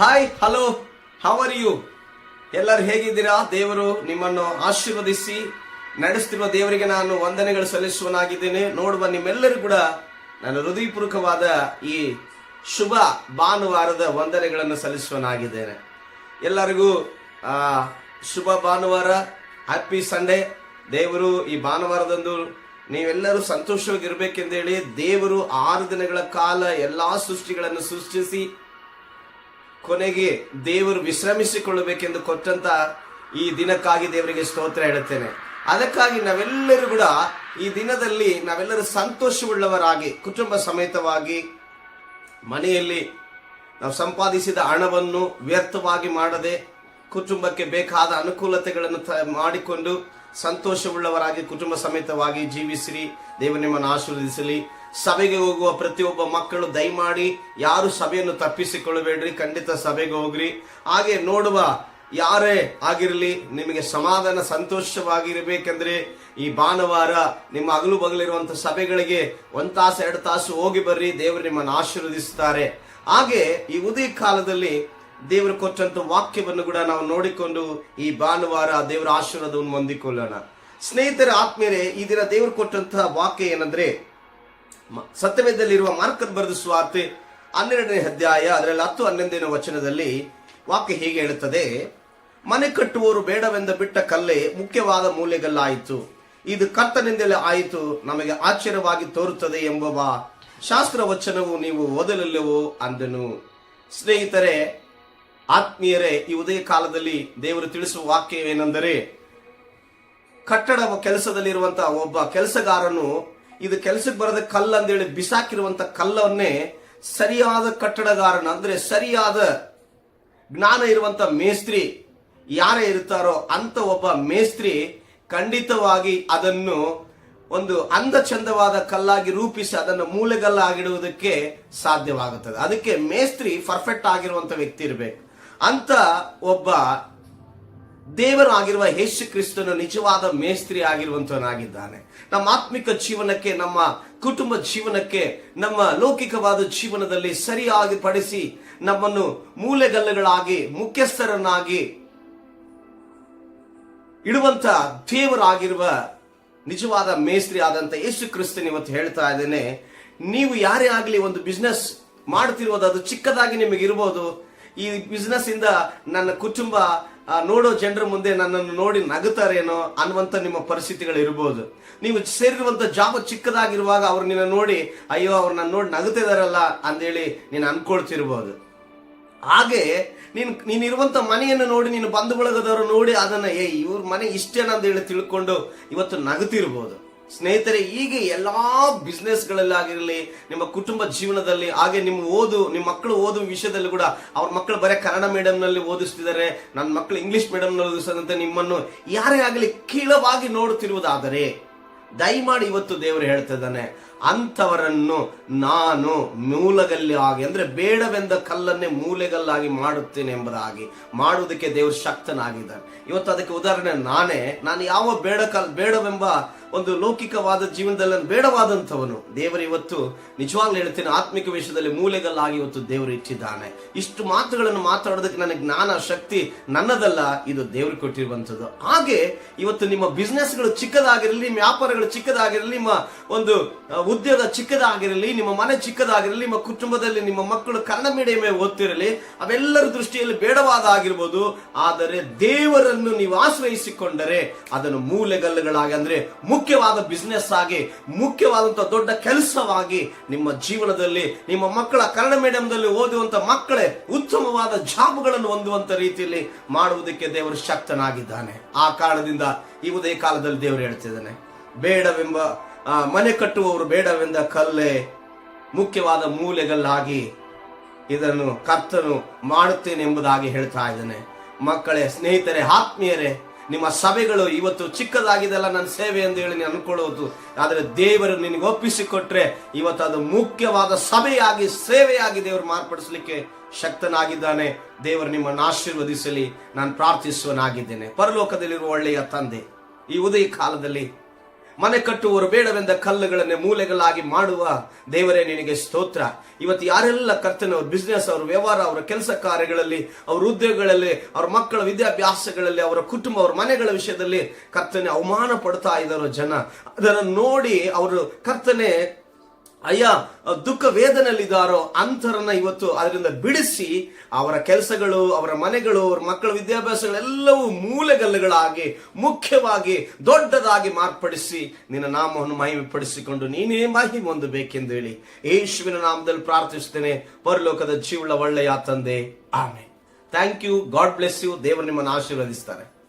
Hi hello how are you ಎಲ್ಲರೂ ಹೇಗಿದ್ದೀರಾ? ದೇವರು ನಿಮ್ಮನ್ನು ಆಶೀರ್ವದಿಸಿ ನಡೆಸ್ತಿರುವ ದೇವರಿಗೆ ನಾನು ವಂದನೆಗಳು ಸಲ್ಲಿಸುವನಾಗಿದ್ದೇನೆ ನೋಡುವ ನಿಮ್ಮೆಲ್ಲರೂ ಕೂಡ ನನ್ನ ಹೃದಯಪೂರ್ವಕವಾದ ಈ ಶುಭ ಭಾನುವಾರದ ವಂದನೆಗಳನ್ನು ಸಲ್ಲಿಸುವನಾಗಿದ್ದೇನೆ ಎಲ್ಲರಿಗೂ ಶುಭ ಭಾನುವಾರ ಹ್ಯಾಪಿ ಸಂಡೇ ದೇವರು ಈ ಭಾನುವಾರದಂದು ನೀವೆಲ್ಲರೂ ಸಂತೋಷವಾಗಿರ್ಬೇಕೆಂದೇಳಿ ದೇವರು ಆರು ದಿನಗಳ ಕಾಲ ಎಲ್ಲಾ ಸೃಷ್ಟಿಗಳನ್ನು ಸೃಷ್ಟಿಸಿ ಕೊನೆಗೆ ದೇವರು ವಿಶ್ರಮಿಸಿಕೊಳ್ಳಬೇಕೆಂದು ಕೊಟ್ಟಂತ ಈ ದಿನಕ್ಕಾಗಿ ದೇವರಿಗೆ ಸ್ತೋತ್ರ ಹೇಳುತ್ತೇನೆ. ಅದಕ್ಕಾಗಿ ನಾವೆಲ್ಲರೂ ಕೂಡ ಈ ದಿನದಲ್ಲಿ ನಾವೆಲ್ಲರೂ ಸಂತೋಷವುಳ್ಳವರಾಗಿ, ಕುಟುಂಬ ಸಮೇತವಾಗಿ, ಮನೆಯಲ್ಲಿ ನಾವು ಸಂಪಾದಿಸಿದ ಹಣವನ್ನು ವ್ಯರ್ಥವಾಗಿ ಮಾಡದೆ, ಕುಟುಂಬಕ್ಕೆ ಬೇಕಾದ ಅನುಕೂಲತೆಗಳನ್ನು ಮಾಡಿಕೊಂಡು ಸಂತೋಷವುಳ್ಳವರಾಗಿ, ಕುಟುಂಬ ಸಮೇತವಾಗಿ ಜೀವಿಸಿರಿ. ದೇವರು ನಿಮ್ಮನ್ನು ಆಶೀರ್ವದಿಸಲಿ. ಸಭೆಗೆ ಹೋಗುವ ಪ್ರತಿಯೊಬ್ಬ ಮಕ್ಕಳು ದಯಮಾಡಿ ಯಾರು ಸಭೆಯನ್ನು ತಪ್ಪಿಸಿಕೊಳ್ಳಬೇಡ್ರಿ, ಖಂಡಿತ ಸಭೆಗೆ ಹೋಗ್ರಿ. ಹಾಗೆ ನೋಡುವ ಯಾರೇ ಆಗಿರಲಿ, ನಿಮಗೆ ಸಮಾಧಾನ ಸಂತೋಷವಾಗಿರಬೇಕೆಂದ್ರೆ ಈ ಭಾನುವಾರ ನಿಮ್ಮ ಅಗಲು ಬಗಲಿರುವಂತಹ ಸಭೆಗಳಿಗೆ ಒಂದು ತಾಸು, ಎರಡು ತಾಸು ಹೋಗಿ ಬರ್ರಿ, ದೇವರು ನಿಮ್ಮನ್ನು ಆಶೀರ್ವದಿಸುತ್ತಾರೆ ಹಾಗೆ ಈ ಉದಯ ಕಾಲದಲ್ಲಿ ದೇವರು ಕೊಟ್ಟಂತ ವಾಕ್ಯವನ್ನು ಕೂಡ ನಾವು ನೋಡಿಕೊಂಡು ಈ ಭಾನುವಾರ ದೇವರ ಆಶೀರ್ವಾದವನ್ನು ಹೊಂದಿಕೊಳ್ಳೋಣ. ಸ್ನೇಹಿತರ, ಆತ್ಮೀಯರೇ, ಈ ದಿನ ದೇವರು ಕೊಟ್ಟಂತಹ ವಾಕ್ಯ ಏನಂದ್ರೆ ಸತ್ಯವೇದಲ್ಲಿರುವ ಮಾರ್ಕರ್ ಬರೆದ ಸ್ವಾರ್ತೆ ಹನ್ನೆರಡನೇ ಅಧ್ಯಾಯ ಅದರಲ್ಲಿ ಹತ್ತು ಹನ್ನೊಂದನೇ ವಚನದಲ್ಲಿ ವಾಕ್ಯ ಹೀಗೆ ಹೇಳುತ್ತದೆ, ಮನೆ ಕಟ್ಟುವವರು ಬೇಡವೆಂದ ಬಿಟ್ಟ ಕಲ್ಲೇ ಮುಖ್ಯವಾದ ಮೂಲೆಗಲ್ಲಾಯಿತು. ಇದು ಕರ್ತನಿಂದಲೇ ಆಯಿತು, ನಮಗೆ ಆಶ್ಚರ್ಯವಾಗಿ ತೋರುತ್ತದೆ ಎಂಬ ಶಾಸ್ತ್ರ ವಚನವು ನೀವು ಓದಲಿಲ್ಲವೋ ಅಂದನು. ಸ್ನೇಹಿತರೆ, ಆತ್ಮೀಯರೇ, ಈ ಉದಯ ಕಾಲದಲ್ಲಿ ದೇವರು ತಿಳಿಸುವ ವಾಕ್ಯವೇನೆಂದರೆ ಕಟ್ಟಡ ಕೆಲಸದಲ್ಲಿರುವಂತಹ ಒಬ್ಬ ಕೆಲಸಗಾರನು ಇದು ಕೆಲಸಕ್ಕೆ ಬರದ ಕಲ್ಲು ಅಂತೇಳಿ ಬಿಸಾಕಿರುವಂತ ಕಲ್ಲವನ್ನೇ ಸರಿಯಾದ ಕಟ್ಟಡಗಾರನ, ಅಂದ್ರೆ ಸರಿಯಾದ ಜ್ಞಾನ ಇರುವಂತ ಮೇಸ್ತ್ರಿ ಯಾರೇ ಇರ್ತಾರೋ ಅಂತ ಒಬ್ಬ ಮೇಸ್ತ್ರಿ ಖಂಡಿತವಾಗಿ ಅದನ್ನು ಒಂದು ಅಂದ ಚಂದವಾದ ಕಲ್ಲಾಗಿ ರೂಪಿಸಿ ಅದನ್ನು ಮೂಲೆಗಲ್ಲಾಗಿಡುವುದಕ್ಕೆ ಸಾಧ್ಯವಾಗುತ್ತದೆ. ಅದಕ್ಕೆ ಮೇಸ್ತ್ರಿ ಪರ್ಫೆಕ್ಟ್ ಆಗಿರುವಂತ ವ್ಯಕ್ತಿ ಇರಬೇಕು. ಅಂತ ಒಬ್ಬ ದೇವರು ಆಗಿರುವ ಯೇಸು ಕ್ರಿಸ್ತನು ನಿಜವಾದ ಮೇಸ್ತ್ರಿ ಆಗಿರುವಂತವನಾಗಿದ್ದಾನೆ. ನಮ್ಮ ಆತ್ಮಿಕ ಜೀವನಕ್ಕೆ, ನಮ್ಮ ಕುಟುಂಬ ಜೀವನಕ್ಕೆ, ನಮ್ಮ ಲೌಕಿಕವಾದ ಜೀವನದಲ್ಲಿ ಸರಿಯಾಗಿ ಪಡಿಸಿ ನಮ್ಮನ್ನು ಮೂಲೆಗಲ್ಲುಗಳಾಗಿ, ಮುಖ್ಯಸ್ಥರನ್ನಾಗಿ ಇಡುವಂತ ದೇವರಾಗಿರುವ ನಿಜವಾದ ಮೇಸ್ತ್ರಿ ಆದಂತ ಯೇಸು ಕ್ರಿಸ್ತನ್ ಇವತ್ತು ಹೇಳ್ತಾ ಇದ್ದೇನೆ, ನೀವು ಯಾರೇ ಆಗಲಿ ಒಂದು ಬಿಸ್ನೆಸ್ ಮಾಡ್ತಿರುವುದು ಅದು ಚಿಕ್ಕದಾಗಿ ನಿಮಗೆ ಇರ್ಬೋದು ಈ ಬಿಸ್ನೆಸ್ ಇಂದ ನನ್ನ ಕುಟುಂಬ ನೋಡೋ ಜನರ ಮುಂದೆ ನನ್ನನ್ನು ನೋಡಿ ನಗುತ್ತಾರೇನೋ ಅನ್ನುವಂತ ನಿಮ್ಮ ಪರಿಸ್ಥಿತಿಗಳು ಇರ್ಬೋದು ನೀವು ಸೇರಿರುವಂತ ಜಾಬ್ ಚಿಕ್ಕದಾಗಿರುವಾಗ ಅವ್ರು ನಿನ್ನ ನೋಡಿ, ಅಯ್ಯೋ ಅವ್ರು ನನ್ನ ನೋಡಿ ನಗುತ್ತಿದಾರಲ್ಲ ಅಂದೇಳಿ ನೀನು ಅನ್ಕೊಳ್ತಿರ್ಬೋದು. ಹಾಗೆ ನೀನು ನೀನಿರುವಂಥ ಮನೆಯನ್ನು ನೋಡಿ, ನೀನು ಬಂಧು ಬಳಗದವರು ನೋಡಿ ಅದನ್ನ, ಏ, ಇವ್ರ ಮನೆ ಇಷ್ಟೇನ ಅಂತ ಹೇಳಿ ತಿಳ್ಕೊಂಡು ಇವತ್ತು ನಗುತ್ತಿರ್ಬೋದು. ಸ್ನೇಹಿತರೆ, ಹೀಗೆ ಎಲ್ಲ ಬಿಸ್ನೆಸ್ಗಳಲ್ಲಾಗಿರಲಿ ನಿಮ್ಮ ಕುಟುಂಬ ಜೀವನದಲ್ಲಿ, ಹಾಗೆ ನಿಮ್ಮ ಓದು ನಿಮ್ಮ ಮಕ್ಕಳು ಓದುವ ವಿಷಯದಲ್ಲಿ ಕೂಡ ಅವ್ರ ಮಕ್ಕಳು ಬರೀ ಕನ್ನಡ ಮೀಡಿಯಂನಲ್ಲಿ ಓದಿಸ್ತಿದ್ದಾರೆ ನನ್ನ ಮಕ್ಕಳು ಇಂಗ್ಲಿಷ್ ಮೀಡಿಯಂನಲ್ಲಿ ಓದಿಸದಂತೆ ನಿಮ್ಮನ್ನು ಯಾರೇ ಆಗಲಿ ಕೀಳವಾಗಿ ನೋಡುತ್ತಿರುವುದಾದರೆ, ದಯಮಾಡಿ ಇವತ್ತು ದೇವರು ಹೇಳ್ತಿದ್ದಾನೆ ಅಂಥವರನ್ನು ನಾನು ಮೂಲಗಲ್ಲಿ ಆಗಿ, ಅಂದ್ರೆ ಬೇಡವೆಂದ ಕಲ್ಲನ್ನೇ ಮೂಲೆಗಲ್ಲಾಗಿ ಮಾಡುತ್ತೇನೆ ಎಂಬುದಾಗಿ, ಮಾಡುವುದಕ್ಕೆ ದೇವರು ಶಕ್ತನಾಗಿದ್ದಾನೆ. ಇವತ್ತು ಅದಕ್ಕೆ ಉದಾಹರಣೆ ನಾನೇ, ನಾನು ಯಾವ ಬೇಡ ಕಲ್, ಬೇಡವೆಂಬ ಒಂದು ಲೌಕಿಕವಾದ ಜೀವನದಲ್ಲಿ ಬೇಡವಾದಂಥವನು. ದೇವರು ಇವತ್ತು ನಿಜವಾಗ್ಲೂ ಹೇಳ್ತೇನೆ, ಆತ್ಮಿಕ ವಿಷಯದಲ್ಲಿ ಮೂಲೆಗಲ್ಲಾಗಿ ಇವತ್ತು ದೇವರು ಇಟ್ಟಿದ್ದಾನೆ. ಇಷ್ಟು ಮಾತುಗಳನ್ನು ಮಾತಾಡೋದಕ್ಕೆ ನನಗೆ ಜ್ಞಾನ, ಶಕ್ತಿ ನನ್ನದಲ್ಲ, ಇದು ದೇವರು ಕೊಟ್ಟಿರುವಂಥದ್ದು. ಹಾಗೆ ಇವತ್ತು ನಿಮ್ಮ ಬಿಸ್ನೆಸ್ಗಳು ಚಿಕ್ಕದಾಗಿರಲಿ, ನಿಮ್ಮ ವ್ಯಾಪಾರಗಳು ಚಿಕ್ಕದಾಗಿರಲಿ, ನಿಮ್ಮ ಒಂದು ಉದ್ಯೋಗ ಚಿಕ್ಕದಾಗಿರಲಿ, ನಿಮ್ಮ ಮನೆ ಚಿಕ್ಕದಾಗಿರಲಿ, ನಿಮ್ಮ ಕುಟುಂಬದಲ್ಲಿ ನಿಮ್ಮ ಮಕ್ಕಳು ಕನ್ನಡ ಮೀಡಿಯಂ ಓದ್ತಿರಲಿ, ಅವೆಲ್ಲರ ದೃಷ್ಟಿಯಲ್ಲಿ ಬೇಡವಾದ ಆಗಿರ್ಬೋದು, ಆದರೆ ದೇವರನ್ನು ನೀವು ಆಶ್ರಯಿಸಿಕೊಂಡರೆ ಅದನ್ನು ಮೂಲೆಗಲ್ಲುಗಳಾಗಿ, ಅಂದ್ರೆ ಮುಖ್ಯವಾದ ಬಿಸ್ನೆಸ್ ಆಗಿ ಮುಖ್ಯವಾದಂತಹ ದೊಡ್ಡ ಕೆಲಸವಾಗಿ ನಿಮ್ಮ ಜೀವನದಲ್ಲಿ, ನಿಮ್ಮ ಮಕ್ಕಳ ಕನ್ನಡ ಮೀಡಿಯಂದಲ್ಲಿ ಓದುವಂತ ಮಕ್ಕಳೇ ಉತ್ತಮವಾದ ಜಾಬ್ಗಳನ್ನು ಹೊಂದುವಂಥ ರೀತಿಯಲ್ಲಿ ಮಾಡುವುದಕ್ಕೆ ದೇವರು ಶಕ್ತನಾಗಿದ್ದಾನೆ. ಆ ಕಾರಣದಿಂದ ಈ ಉದಯ ಕಾಲದಲ್ಲಿ ದೇವರು ಹೇಳ್ತಿದ್ದಾನೆ, ಬೇಡವೆಂಬ ಮನೆ ಕಟ್ಟುವವರು ಬೇಡವೆಂದ ಕಲ್ಲೆ ಮುಖ್ಯವಾದ ಮೂಲೆಗಳಾಗಿ ಇದನ್ನು ಕರ್ತನು ಮಾಡುತ್ತೇನೆ ಎಂಬುದಾಗಿ ಹೇಳ್ತಾ ಇದ್ದಾನೆ. ಮಕ್ಕಳೇ, ಸ್ನೇಹಿತರೆ, ಆತ್ಮೀಯರೇ ನಿಮ್ಮ ಸಭೆಗಳು ಇವತ್ತು ಚಿಕ್ಕದಾಗಿದೆಲ್ಲ ನನ್ನ ಸೇವೆ ಎಂದು ಹೇಳಿ ನೀನು ಅನ್ಕೊಳ್ಳೋದು ಆದರೆ ದೇವರು ನಿನಗೆ ಒಪ್ಪಿಸಿಕೊಟ್ರೆ ಇವತ್ತು ಅದು ಮುಖ್ಯವಾದ ಸಭೆಯಾಗಿ, ಸೇವೆಯಾಗಿ ದೇವರು ಮಾರ್ಪಡಿಸಲಿಕ್ಕೆ ಶಕ್ತನಾಗಿದ್ದಾನೆ. ದೇವರು ನಿಮ್ಮನ್ನು ಆಶೀರ್ವದಿಸಲಿ. ನಾನು ಪ್ರಾರ್ಥಿಸುವನಾಗಿದ್ದೇನೆ ಪರಲೋಕದಲ್ಲಿರುವ ಒಳ್ಳೆಯ ತಂದೆ, ಈ ಉದಯ ಕಾಲದಲ್ಲಿ ಮನೆ ಕಟ್ಟುವರು ಬೇಡವೆಂದ ಕಲ್ಲುಗಳನ್ನೇ ಮೂಲೆಗಳಾಗಿ ಮಾಡುವ ದೇವರೇ ನಿನಗೆ ಸ್ತೋತ್ರ. ಇವತ್ತು ಯಾರೆಲ್ಲ ಕರ್ತನೆ ಅವ್ರ ಬಿಸ್ನೆಸ್ ಅವ್ರ, ವ್ಯವಹಾರ ಅವರ, ಕೆಲಸ ಕಾರ್ಯಗಳಲ್ಲಿ, ಅವ್ರ ಉದ್ಯೋಗಗಳಲ್ಲಿ, ಅವ್ರ ಮಕ್ಕಳ ವಿದ್ಯಾಭ್ಯಾಸಗಳಲ್ಲಿ, ಅವರ ಕುಟುಂಬ, ಅವರ ಮನೆಗಳ ವಿಷಯದಲ್ಲಿ ಕರ್ತನೆ ಅವಮಾನ ಪಡ್ತಾ ಇದ್ದಾರೋ ಜನ. ಅದನ್ನು ನೋಡಿ ಅವರು ಕರ್ತನೆ ಅಯ್ಯ, ದುಃಖ ವೇದನೆಯಲ್ಲಿದ್ದಾರೋ ಅಂಥರನ್ನ ಇವತ್ತು ಅದರಿಂದ ಬಿಡಿಸಿ ಅವರ ಕೆಲಸಗಳು, ಅವರ ಮನೆಗಳು, ಅವರ ಮಕ್ಕಳ ವಿದ್ಯಾಭ್ಯಾಸಗಳೆಲ್ಲವೂ ಮೂಲೆಗಲ್ಲುಗಳಾಗಿ, ಮುಖ್ಯವಾಗಿ, ದೊಡ್ಡದಾಗಿ ಮಾರ್ಪಡಿಸಿ ನಿನ್ನ ನಾಮವನ್ನು ಮಹಿಮೆಪಡಿಸಿಕೊಂಡು ನೀನೇ ಮಹಿಮೆ ಹೊಂದಬೇಕೆಂದು ಹೇಳಿ ಯೇಸುವಿನ ನಾಮದಲ್ಲಿ ಪ್ರಾರ್ಥಿಸ್ತೇನೆ ಪರಲೋಕದ ಜೀವಳ ಒಳ್ಳೆಯ ತಂದೆ. ಆಮೆ thank you God bless you ದೇವರು ನಿಮ್ಮನ್ನು ಆಶೀರ್ವದಿಸ್ತಾರೆ.